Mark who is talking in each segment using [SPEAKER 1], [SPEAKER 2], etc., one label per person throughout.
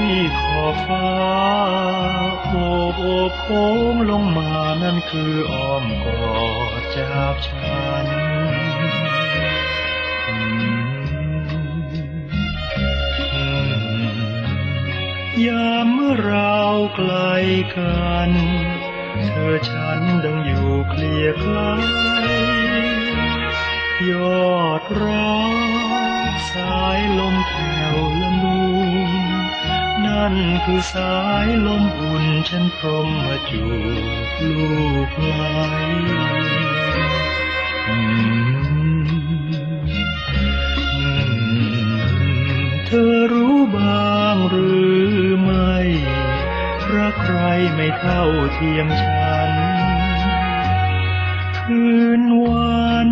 [SPEAKER 1] ที่ขอบฟ้าโอบโอบโค้งลงมานั่นคืออ้อมกอดจากฉัน ยามเมื่อเราไกลกัน เธอฉันดังอยู่เคลียใกล้ยอดรั นั่นคือสายลมอุ่นฉันพรมมาจูบลูกไหลอืมอืมเธอรู้บ้างหรือไม่ รักใครไม่เท่าเทียมฉัน คืนวัน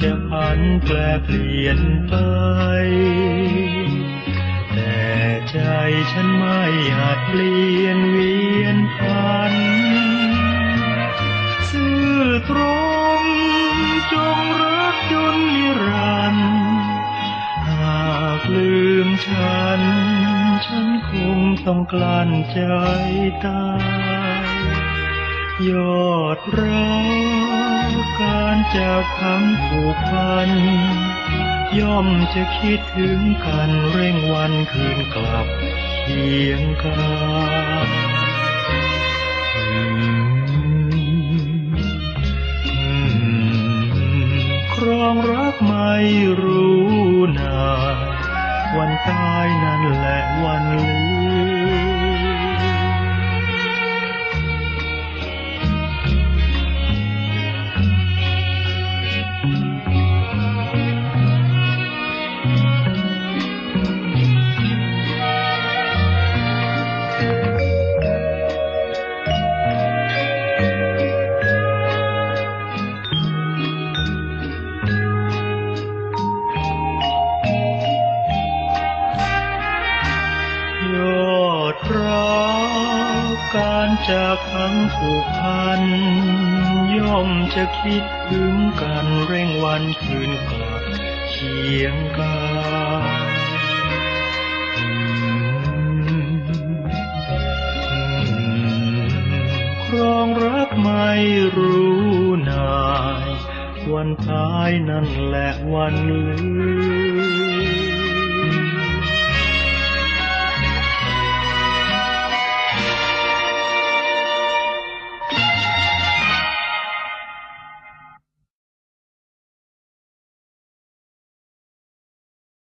[SPEAKER 1] จะพันแปลเปลี่ยนไป แต่ใจฉันไม่อาจเปลี่ยนเวียนพันซื่อตรงจงรักจนนิรันดร์หากลืมฉัน ฉันคงต้องกลั้นใจตายยอดรักการจากคำผูกพัน ย่อมจะคิดถึงกันเร่งวันคืนกลับเคียงกันอืมอืมครองรักไม่รู้นา วันตายนั่นแหละวันลืม จากทั้งผูกพัน ย่อมจะคิดถึงกันเร่งวันคืนกลับเคียงกันอืมอืมครองรักไม่รู้นาย วันตายนั่นแหละวันลื